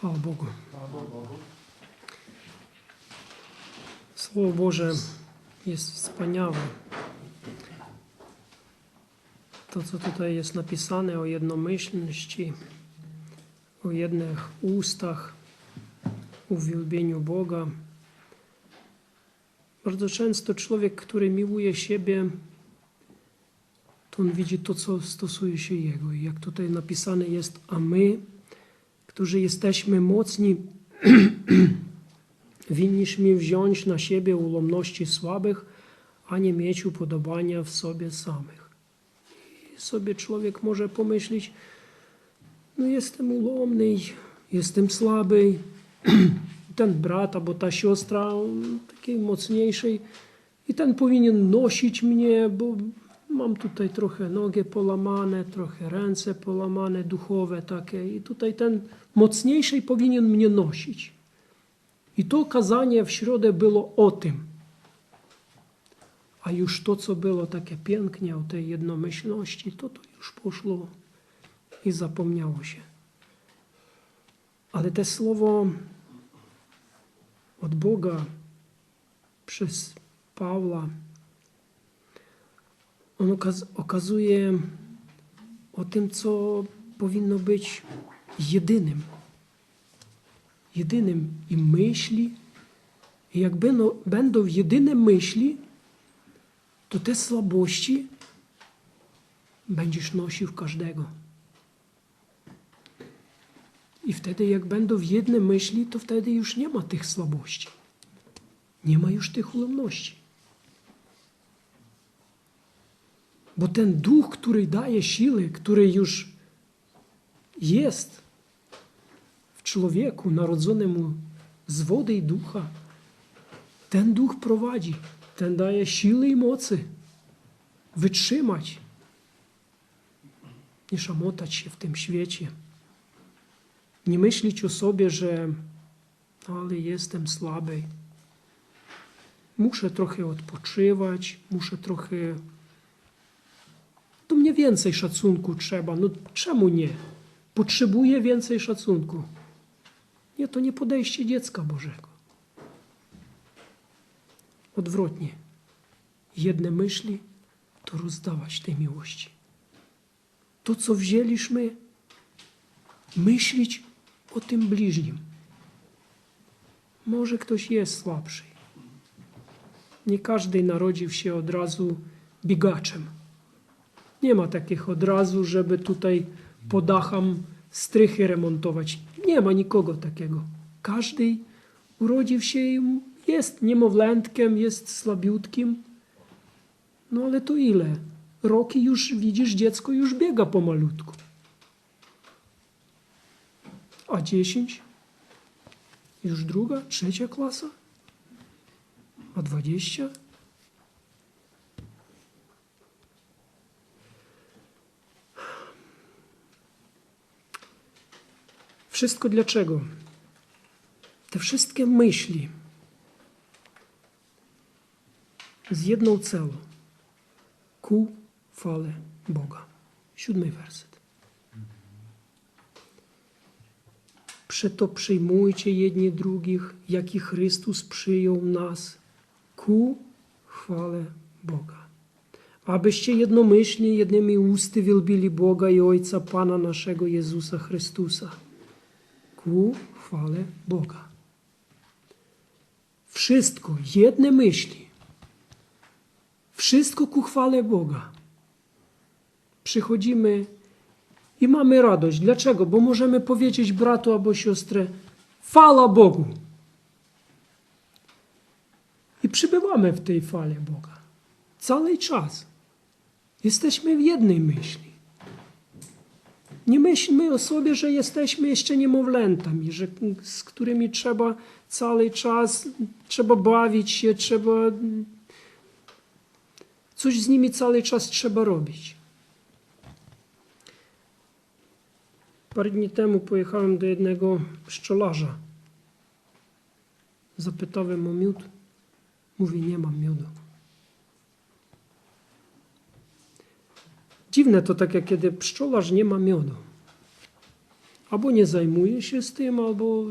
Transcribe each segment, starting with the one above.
Chwała Bogu. Słowo Boże jest wspaniałe. To, co tutaj jest napisane o jednomyślności, o jednych ustach, uwielbieniu Boga. Bardzo często człowiek, który miłuje siebie, to on widzi to, co stosuje się Jego. I jak tutaj napisane jest, a my, którzy jesteśmy mocni, winniśmy wziąć na siebie ulomności słabych, a nie mieć upodobania w sobie samych. I sobie człowiek może pomyśleć, no jestem ulomny, jestem słaby, ten brat albo ta siostra takiej mocniejszej i ten powinien nosić mnie, bo mam tutaj trochę nogi połamane, trochę ręce połamane, duchowe takie i tutaj ten mocniejszy powinien mnie nosić. I to kazanie w środę było o tym. A już to, co było takie pięknie o tej jednomyślności, to to już poszło i zapomniało się. Ale te słowo od Boga przez Pawła, on okaz okazuje o tym, co powinno być jedynym. Jedynym i myśli. I jak będą, będą jedyne myśli, to te słabości będziesz nosił każdego. I wtedy, jak będą w jedne myśli, to wtedy już nie ma tych słabości. Nie ma już tych ulomności. Bo ten duch, który daje siły, który już jest w człowieku narodzonemu z wody i ducha, ten duch prowadzi, ten daje siły i mocy wytrzymać, nie szamotać się w tym świecie. Nie myśleć o sobie, że ale jestem słaby. Muszę trochę odpoczywać, muszę trochę. To mnie więcej szacunku trzeba. No czemu nie? Potrzebuję więcej szacunku. Nie, to nie podejście dziecka Bożego. Odwrotnie. Jedne myśli to rozdawać tej miłości. To, co wzięliśmy, myśleć o tym bliźnim. Może ktoś jest słabszy. Nie każdy narodził się od razu biegaczem. Nie ma takich od razu, żeby tutaj po dacham strychy remontować. Nie ma nikogo takiego. Każdy urodził się i jest niemowlętkiem, jest słabiutkim. No ale to ile? Roki już widzisz, dziecko już biega pomalutku. A 10? Już druga, trzecia klasa? A 20? Wszystko dlaczego? Te wszystkie myśli z jedną celą ku chwale Boga. Siódmy werset. Przeto przyjmujcie jedni drugich, jak i Chrystus przyjął nas ku chwale Boga. Abyście jednomyślnie, jednymi usty wielbili Boga i Ojca Pana naszego Jezusa Chrystusa. Ku chwale Boga. Wszystko, jedne myśli. Wszystko ku chwale Boga. Przychodzimy i mamy radość. Dlaczego? Bo możemy powiedzieć bratu albo siostrze, chwała Bogu. I przybywamy w tej fale Boga. Cały czas. Jesteśmy w jednej myśli. Nie myślmy o sobie, że jesteśmy jeszcze niemowlętami, że, z którymi trzeba cały czas, trzeba bawić się, trzeba coś z nimi cały czas trzeba robić. Parę dni temu pojechałem do jednego pszczelarza. Zapytałem o miód. Mówi, nie mam miodu. Dziwne to tak, jak kiedy pszczelarz nie ma miodu. albo nie zajmuje się z tym, albo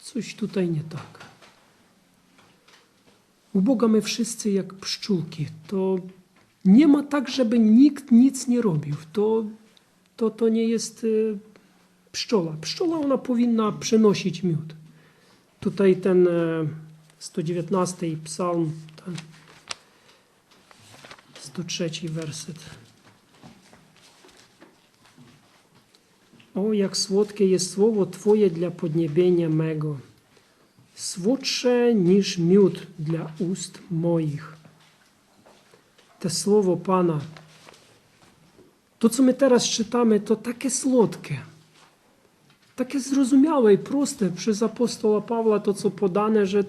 coś tutaj nie tak. U Boga my wszyscy jak pszczółki. To nie ma tak, żeby nikt nic nie robił. To, to, to nie jest y, pszczoła. Pszczoła ona powinna przynosić miód. Tutaj ten e, 119 psalm, ten 103 werset. O, jak słodkie jest słowo Twoje dla podniebienia mego, słodsze niż miód dla ust moich. Te słowo Pana, to co my teraz czytamy, to takie słodkie, takie zrozumiałe i proste przez apostoła Pawła, to co podane, że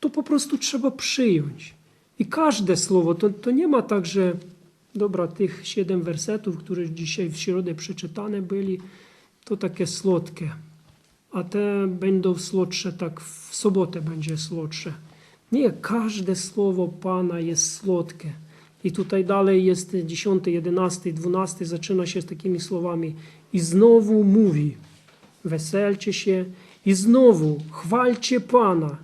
to po prostu trzeba przyjąć. I każde słowo, to, to nie ma tak, że dobra, tych siedem wersetów, które dzisiaj w środę przeczytane byli, to takie słodkie. A te będą słodsze, tak w sobotę będzie słodsze. Nie, każde słowo Pana jest słodkie. I tutaj dalej jest 10, 11, 12, zaczyna się z takimi słowami. I znowu mówi, weselcie się, i znowu chwalcie Pana.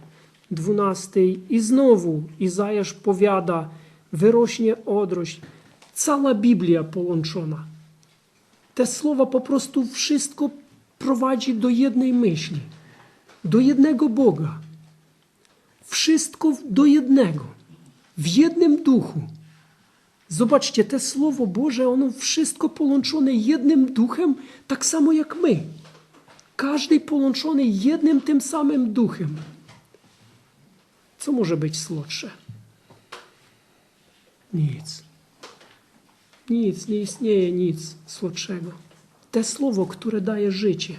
12 i znowu Izajasz powiada, wyrośnie odrość. Cała Biblia połączona. Te słowa po prostu wszystko prowadzi do jednej myśli, do jednego Boga. Wszystko do jednego, w jednym duchu. Zobaczcie, te Słowo Boże, ono wszystko połączone jednym duchem, tak samo jak my. Każdy połączony jednym tym samym duchem. Co może być słodsze? Nic. Nic, nie istnieje nic słodszego. Te słowo, które daje życie,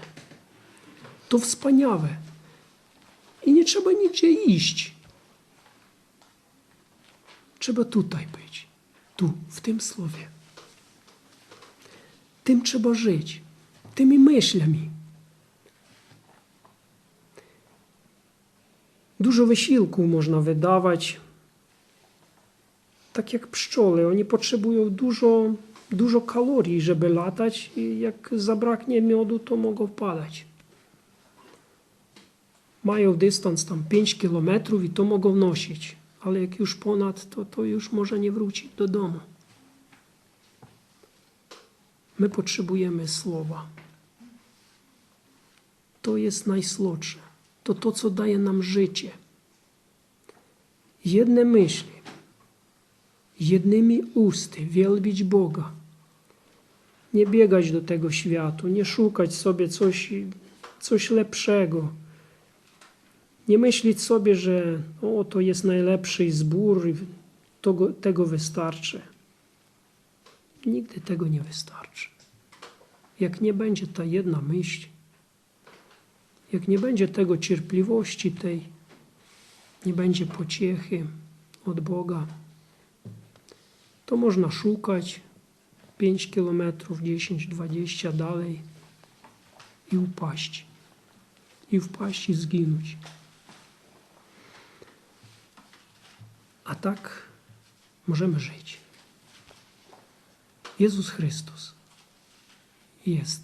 to wspaniałe. I nie trzeba nigdzie iść. Trzeba tutaj być. Tu, w tym słowie. Tym trzeba żyć. Tymi myślami. Dużo wysiłku można wydawać. Tak jak pszczoły, oni potrzebują dużo, dużo kalorii, żeby latać i jak zabraknie miodu, to mogą padać. Mają dystans tam 5 kilometrów i to mogą nosić, ale jak już ponad, to, to już może nie wrócić do domu. My potrzebujemy słowa. To jest najsłodsze to to, co daje nam życie. Jedne myśli, jednymi usty wielbić Boga. Nie biegać do tego światu, nie szukać sobie coś, coś lepszego. Nie myśleć sobie, że o, to jest najlepszy zbór tego wystarczy. Nigdy tego nie wystarczy. Jak nie będzie ta jedna myśl, jak nie będzie tego cierpliwości tej, nie będzie pociechy od Boga, to można szukać 5 kilometrów, 10, 20 dalej i upaść. I wpaść i zginąć. A tak możemy żyć. Jezus Chrystus jest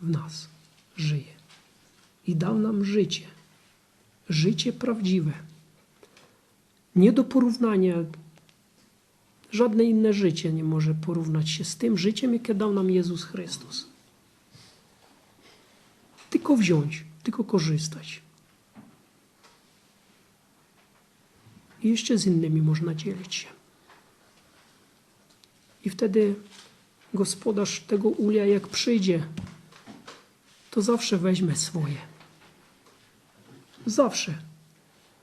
w nas, żyje i dał nam życie. Życie prawdziwe. Nie do porównania. Żadne inne życie nie może porównać się z tym życiem, jakie dał nam Jezus Chrystus. Tylko wziąć, tylko korzystać. I jeszcze z innymi można dzielić się. I wtedy gospodarz tego ulia, jak przyjdzie, to zawsze weźmie swoje. Zawsze.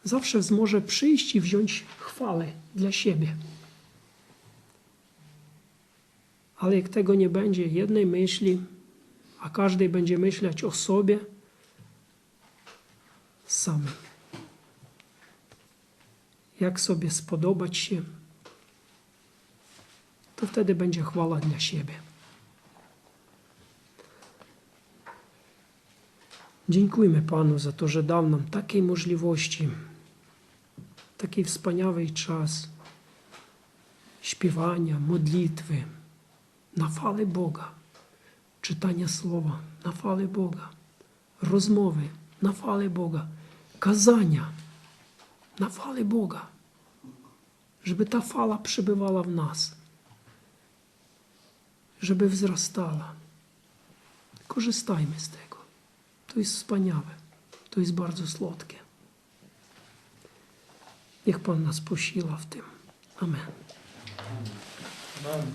Zawsze może przyjść i wziąć chwałę dla siebie. Ale jak tego nie będzie jednej myśli, a każdy będzie myśleć o sobie samym. Jak sobie spodobać się, to wtedy będzie chwała dla siebie. Dziękujmy Panu za to, że dał nam takiej możliwości, taki wspaniały czas śpiewania, modlitwy na chwałę Boga. czytania słowa na chwałę Boga, rozmowy na chwałę Boga, kazania na chwałę Boga, żeby ta fala przebywała w nas, żeby wzrastała. Korzystajmy z tego. To jest wspaniałe. To jest bardzo słodkie. Niech Pan nas posila w tym. Amen. Amen.